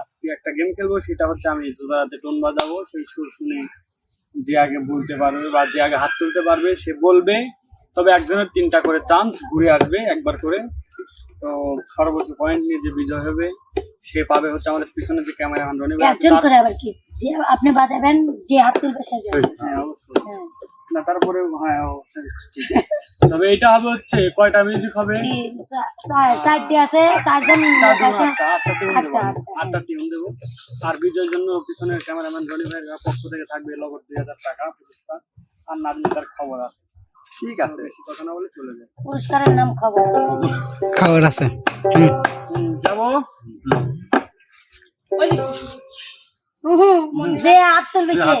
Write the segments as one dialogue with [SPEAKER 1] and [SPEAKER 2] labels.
[SPEAKER 1] আজকে একটা গেম খেলব সেটা হচ্ছে আমি জোড়াতে টোন বাজাবো। সেই সুর শুনে যে আগে বলতে পারবে বা যে আগে হাত তুলতে পারবে সে বলবে। তবে একজনের তিনটা করে চান্স ঘুরে আসবে একবার করে। তো সর্বোচ্চ পয়েন্ট নিয়ে যে বিজয় হবে সে পাবে হচ্ছে আমাদের পিছনে যে ক্যামেরাম্যান রনি।
[SPEAKER 2] একজন করে আবার কি? যে আপনি বাজাবেন যে হাত তুলবে সে
[SPEAKER 1] হ্যাঁ অবশ্যই।
[SPEAKER 2] হ্যাঁ।
[SPEAKER 1] না তারপরে হ্যাঁ ঠিক তবে এটা হবে হচ্ছে কয়টা মিউজিক হবে?
[SPEAKER 2] চারটে আছে চারজন
[SPEAKER 1] জন আটটা, আটটা টিউন দেবো। আর বিজয়ের জন্য পিছনের ক্যামেরাম্যান রনি ভাইয়ের পক্ষ থেকে থাকবে লগত দুই হাজার টাকা পুরস্কার। আর নাজমি তার খবর আছে।
[SPEAKER 3] ঠিক আছে।
[SPEAKER 1] বেশি কথা না বলে চলে যায়
[SPEAKER 2] পুরস্কারের নাম খবর
[SPEAKER 4] খবর আছে।
[SPEAKER 1] যাব?
[SPEAKER 2] যে হাত তুলবে সে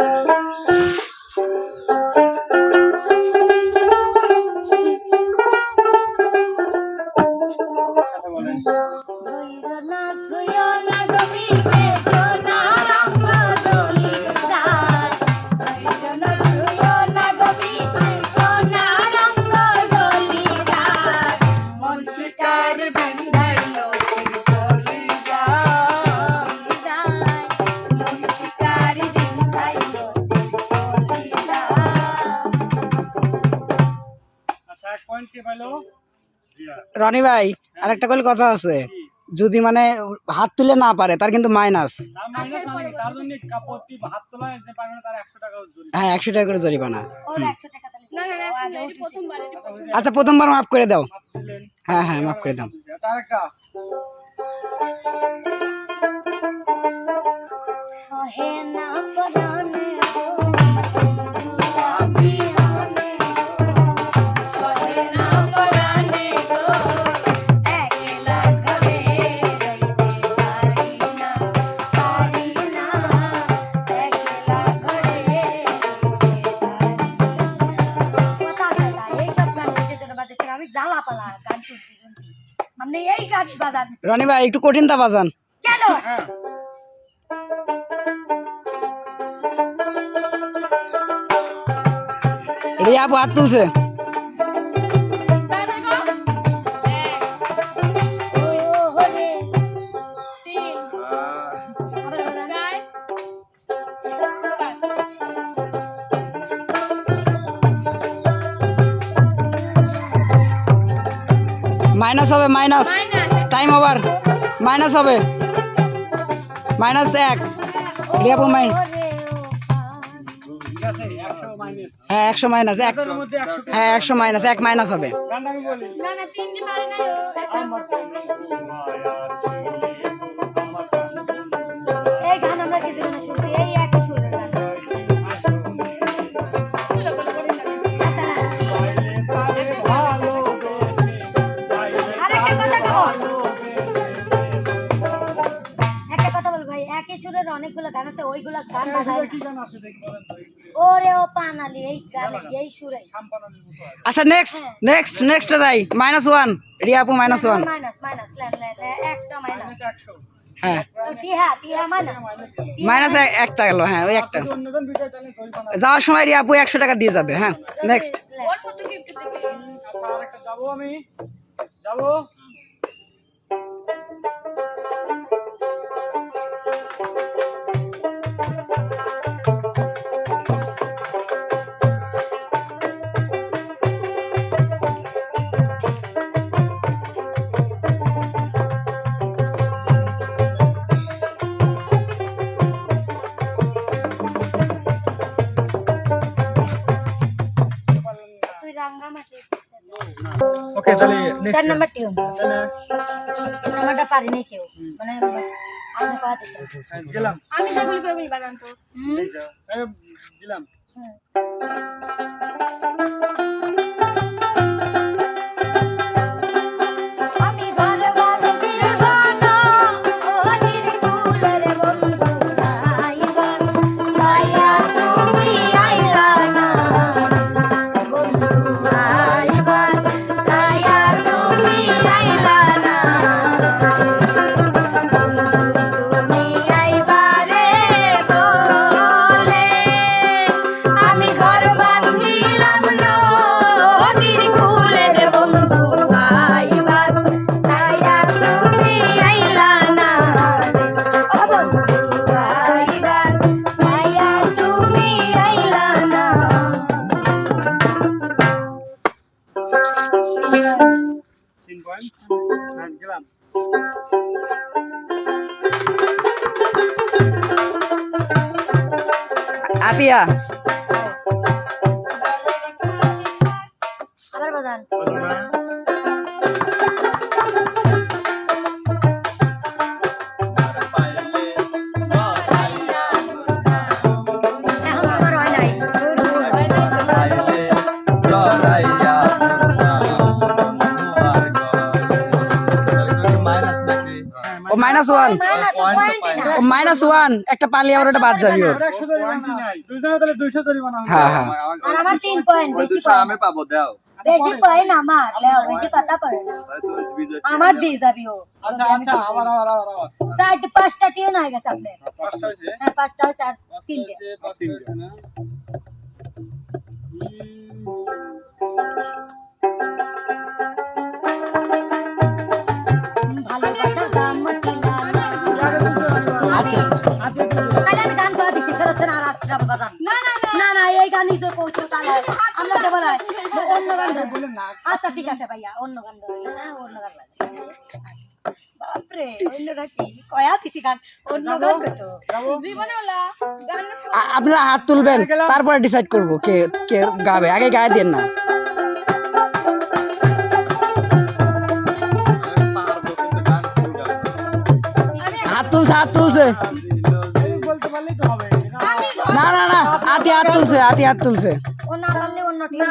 [SPEAKER 1] কথা
[SPEAKER 4] রনি ভাই, আরেকটা কল কথা আছে। যদি মানে হাত তুলে না পারে, তার কিন্তু মাইনাস। হ্যাঁ একশো টাকা করে জরিমানা। আচ্ছা প্রথমবার মাফ করে দাও। হ্যাঁ হ্যাঁ মাফ করে দাও।
[SPEAKER 2] সহে না
[SPEAKER 4] রনি ভাই একটু বাজান।
[SPEAKER 2] কেন?
[SPEAKER 1] হ্যাঁ
[SPEAKER 4] রিয়া আপু হাত তুলছে। মাইনাস হবে মাইনাস। টাইম ওভার মাইনাস হবে। মাইনাস এক। রিয়া মাইন
[SPEAKER 1] একশো
[SPEAKER 4] হ্যাঁ একশো মাইনাস এক। হ্যাঁ একশো মাইনাস এক মাইনাস হবে।
[SPEAKER 2] অনেকগুলো গান আছে ওইগুলো গান বাজায়
[SPEAKER 1] কি গান আছে দেখি বলেন তো এই
[SPEAKER 2] ওরে ও পানালি এই গান এই সুরে।
[SPEAKER 4] আচ্ছা নেক্সট নেক্সট নেক্সট যাই। মাইনাস ওয়ান রিয়া আপু মাইনাস ওয়ান
[SPEAKER 2] মাইনাস মাইনাস লেন লেন লেন, একটা মাইনাস
[SPEAKER 4] হ্যাঁ।
[SPEAKER 2] টিহা টিহা মাইনাস
[SPEAKER 4] মাইনাস একটা গেল হ্যাঁ ওই একটা। যাওয়ার সময় রিয়া আপু একশো টাকা দিয়ে যাবে হ্যাঁ নেক্সট
[SPEAKER 1] আচ্ছা যাব আমি। যাব? ওকে তাহলে
[SPEAKER 2] চার নাম্বার টিউন
[SPEAKER 1] তাহলে
[SPEAKER 2] নাম্বারটা পারি নাই কেউ। মানে
[SPEAKER 1] হ্যাঁ, গেলাম।
[SPEAKER 2] আমি সেগুলি কেউ বানান তো।
[SPEAKER 1] এই যা, এই, দিলাম।
[SPEAKER 2] আমি
[SPEAKER 4] মাইনাস ওয়ান
[SPEAKER 2] মাইনাস
[SPEAKER 4] ওয়ান একটা পালি আবার ওটা বাদ যাবি ওর। হ্যাঁ হ্যাঁ।
[SPEAKER 2] আমার তিন পয়েন্ট বেশি পয়েন্ট
[SPEAKER 3] আমি পাবো দাও।
[SPEAKER 2] বেশি পয়েন্ট আমার বেশি কথা কয় না। আমার দিয়ে যাবি ও।
[SPEAKER 1] আচ্ছা আচ্ছা আবার আবার আবার আবার।
[SPEAKER 2] পাঁচটা টিউন হয়ে গেছে আপনার।
[SPEAKER 1] পাঁচটা হয়েছে।
[SPEAKER 2] হ্যাঁ পাঁচটা হয়েছে আর
[SPEAKER 1] না
[SPEAKER 2] এই গানই তো কইছো তাহলে আমরা দেব না। অন্য গান ধরবো। আচ্ছা ঠিক আছে ভাইয়া অন্য গান ধরবো। হ্যাঁ অন্য গান বাজাবো। বাপরে অন্যটা কি? কয়া দিছি গান? অন্য গান কইতো
[SPEAKER 1] যাব?
[SPEAKER 4] আ- আপনারা হাত তুলবেন তারপরে ডিসাইড করব কে কে গাবে। আগে গায়ে দেন না।
[SPEAKER 3] পারব কিন্তু গান খুব গাবো
[SPEAKER 4] হাত তুলছে হাত তুলছে। না আতি হাত তুলছে আতি হাত তুলছে।
[SPEAKER 2] ও না পারলে অন্য টিম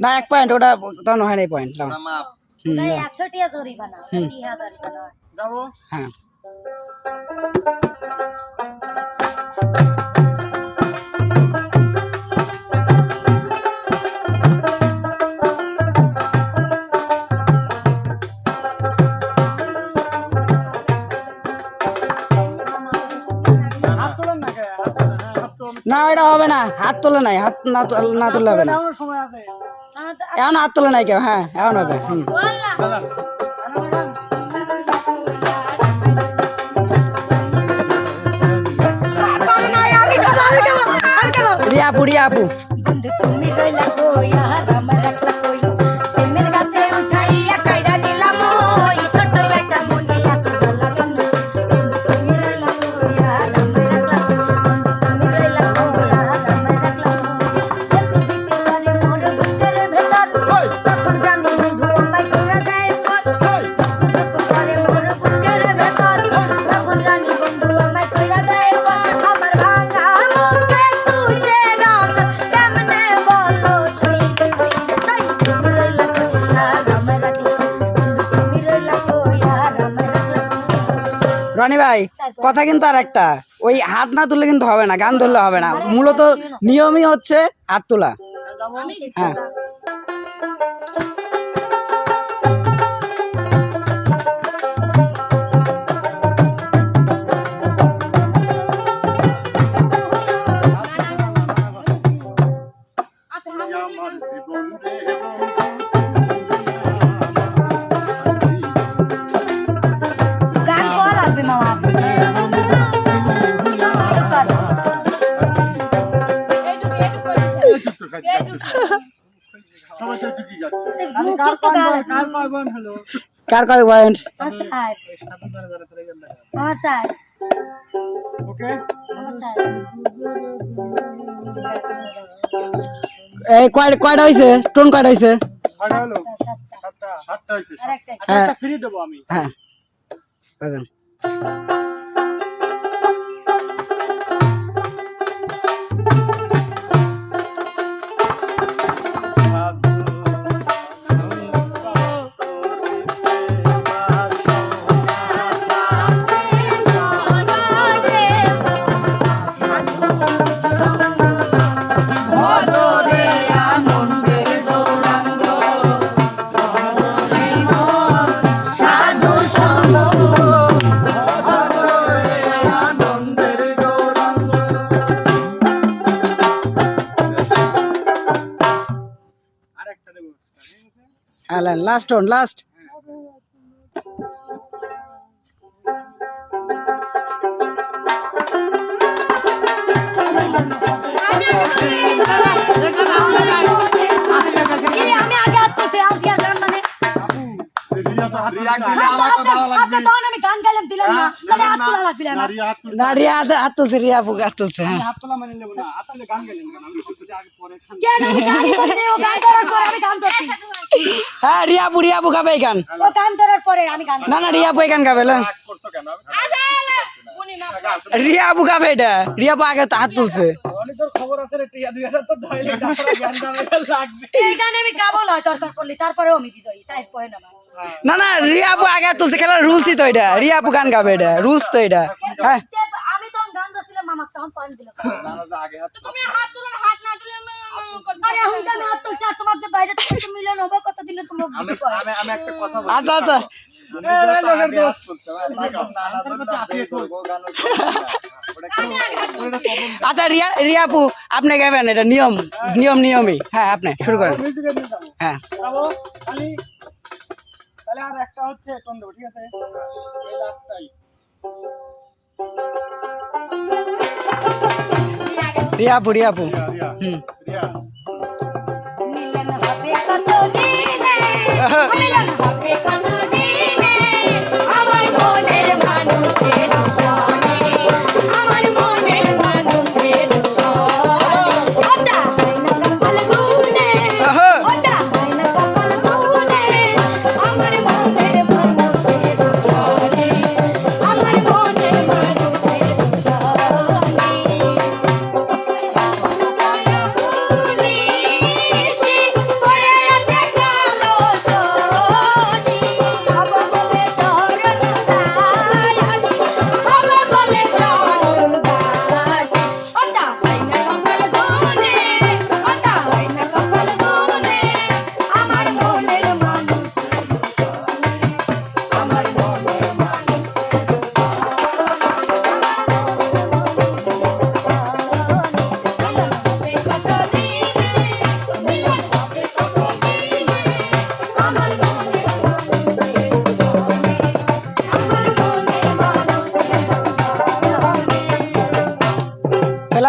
[SPEAKER 2] না
[SPEAKER 4] এক পয়েন্ট ওটা তখন হয় না পয়েন্ট না,
[SPEAKER 2] একশো টিয়া জরি বানাও হাজার বানাও
[SPEAKER 4] হ্যাঁ।
[SPEAKER 1] না
[SPEAKER 4] এটা হবে না হাত তোলে নাই হাত না তুলে না হবে না।
[SPEAKER 1] এখনও সময় আছে।
[SPEAKER 2] আমার তো
[SPEAKER 4] এখন হাত তোলে নাই কেউ হ্যাঁ এখন হবে হুম।
[SPEAKER 2] আমি খাব
[SPEAKER 4] কথা কিন্তু আর একটা ওই হাত না তুললে কিন্তু হবে না, গান ধরলে হবে না। মূলত নিয়মই হচ্ছে হাত তোলা। হ্যাঁ।
[SPEAKER 2] কর।
[SPEAKER 1] কয়-
[SPEAKER 4] পয়েন্ট
[SPEAKER 2] আমার স্যার
[SPEAKER 4] এই কয় কয়টা হয়েছে টোন কয়টা
[SPEAKER 1] হলো।
[SPEAKER 2] সাতটা।
[SPEAKER 1] সাতটা আচ্ছা
[SPEAKER 4] হ্যাঁ।
[SPEAKER 1] একটা ফ্রি দেবো আমি।
[SPEAKER 4] হ্যাঁ। বাজান।
[SPEAKER 3] সাধু লাগবে
[SPEAKER 2] না না
[SPEAKER 4] রিয়া হাত তুলছে রিয়া হাত তুলছে হ্যাঁ।
[SPEAKER 1] হাত তোলা মানে নেব না হাত গান গেলেন
[SPEAKER 4] হ্যাঁ রিয়া আপু রিয়া আপু গাবে এই গান
[SPEAKER 2] ও গান করার পরে আমি গান
[SPEAKER 4] না না রিয়া আপু গাবে লেন
[SPEAKER 3] রাগ করছ কেন? আমি
[SPEAKER 4] রিয়া আপু গাবে এটা। রিয়া আগে তো হাত তুলছে।
[SPEAKER 1] তো
[SPEAKER 2] না
[SPEAKER 4] না না আগে তুলছে খেলার রুলসই তো এটা। রিয়া আপু গান গাবে এটা রুলস তো এটা। হ্যাঁ।
[SPEAKER 2] আমি তখন গান গাচ্ছিলাম মামা তখন পানি দিল।
[SPEAKER 3] না না আগে হাত
[SPEAKER 2] তুমি হাত
[SPEAKER 4] আচ্ছা আচ্ছা? আচ্ছা রিয়া রিয়া আপু আপনি গাবেন এটা নিয়ম নিয়ম নিয়মই হ্যাঁ আপনি শুরু করেন হ্যাঁ
[SPEAKER 1] যাব খালি তাহলে আর একটা হচ্ছে ঠিক আছে এই লাস্টটাই
[SPEAKER 4] রিয়া আপু হুম
[SPEAKER 2] মিলন দিনে মিলন হবে কত দিনে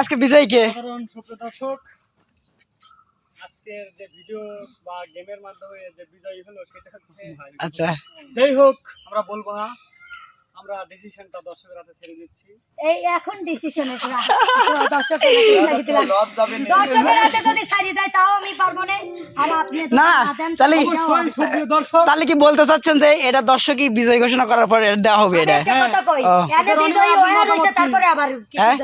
[SPEAKER 4] আজকে বিজয় কে?
[SPEAKER 1] দর্শক আজকের যে ভিডিও বা গেমের মাধ্যমে যে বিজয় হলো সেটা
[SPEAKER 4] আচ্ছা।
[SPEAKER 1] যাই হোক আমরা বলব না। আমরা ডিসিশনটা দর্শকের হাতে ছেড়ে দিচ্ছি।
[SPEAKER 2] এই এখন ডিসিশন দর্শকের হাতে
[SPEAKER 3] নি।
[SPEAKER 2] দর্শকের হাতে যদি দেয় তাও আমি পারব না। আর আপনি
[SPEAKER 4] না,
[SPEAKER 2] না
[SPEAKER 4] তাহলে-
[SPEAKER 1] দর্শক।
[SPEAKER 4] তাহলে কি বলতে চাচ্ছেন যে এটা দর্শকই বিজয় ঘোষণা করার পরে এটা দেওয়া হবে এটা?
[SPEAKER 2] হয়ে।
[SPEAKER 4] হ্যাঁ?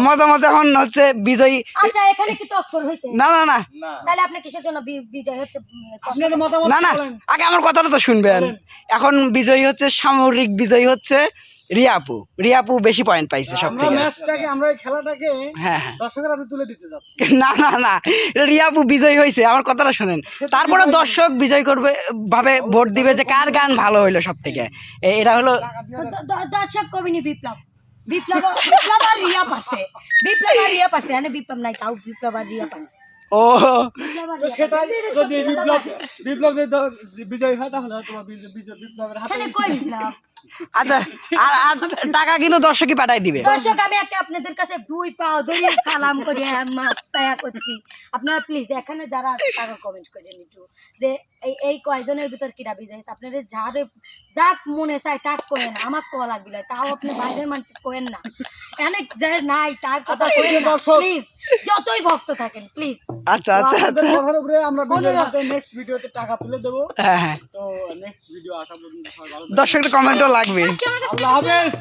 [SPEAKER 4] মতামত এখন হচ্ছে বিজয়ী
[SPEAKER 2] আচ্ছা এখানে কি টক্কর হয়েছে
[SPEAKER 4] না না না।
[SPEAKER 3] না।
[SPEAKER 2] তাহলে আপনি কিসের জন্য বিজয় হচ্ছে? উম,
[SPEAKER 1] আপনার মতামত
[SPEAKER 4] না না। আগে আমার কথাটা তো শুনবেন। এখন বিজয়ী হচ্ছে সামরিক বিজয়ী হচ্ছে রিয়াপু। রিয়াপু বেশি পয়েন্ট পাইছে সব থেকে
[SPEAKER 1] আমরা খেলাটাকে
[SPEAKER 4] হ্যাঁ হ্যাঁ।
[SPEAKER 1] দর্শকের হাতে তুলে দিতে যাচ্ছি।
[SPEAKER 4] না না না রিয়াপু বিজয়ী হয়েছে আমার কথাটা শোনেন। তারপরে দর্শক বিজয় করবে ভাবে ভোট দিবে যে কার গান ভালো হইল সব থেকে এটা হলো
[SPEAKER 2] দর্শক কবিনি বিপ্লব। বিপ্লব বিপ্লব আর রিয়া পারছে বিপ্লব আর রিয়া এনে বিপ্লব নাই তাও বিপ্লব আর রিয়া পারছে
[SPEAKER 4] ও
[SPEAKER 1] সেটাই। যদি বিপ্লব বিপ্লব বিজয় হয় তাহলে তোমার বিপ্লবের হাতে
[SPEAKER 2] কই বিপ্লব
[SPEAKER 4] আচ্ছা আর আর টাকা কিন্তু দর্শকই পাঠাই দিবে।
[SPEAKER 2] দর্শক আমি একটা আপনাদের কাছে দুই পা ধরে সালাম করে মায়া করছি। আপনারা প্লিজ এখানে যারা টাকা কমেন্ট করেন একটু। যে এই এই কয়জনের ভিতর কিরা বিজয়? আপনাদের যারে যাক মনে চায় তাক করেন আমার লাগবে না, তাও আপনি বাইরের মানুষ করেন না। অনেক যে নাই তার কথা
[SPEAKER 1] আচ্ছা।
[SPEAKER 2] প্লিজ যতই ভক্ত থাকেন প্লিজ
[SPEAKER 4] আচ্ছা আচ্ছা আচ্ছা।
[SPEAKER 1] আমরা নেক্সট ভিডিওতে টাকা তুলে দেবো।
[SPEAKER 4] হ্যাঁ হ্যাঁ।
[SPEAKER 1] তো নেক্সট ভিডিও আসা পর্যন্ত।
[SPEAKER 4] দর্শকের কমেন্টও লাগবে
[SPEAKER 1] আল্লাহ হাফেজ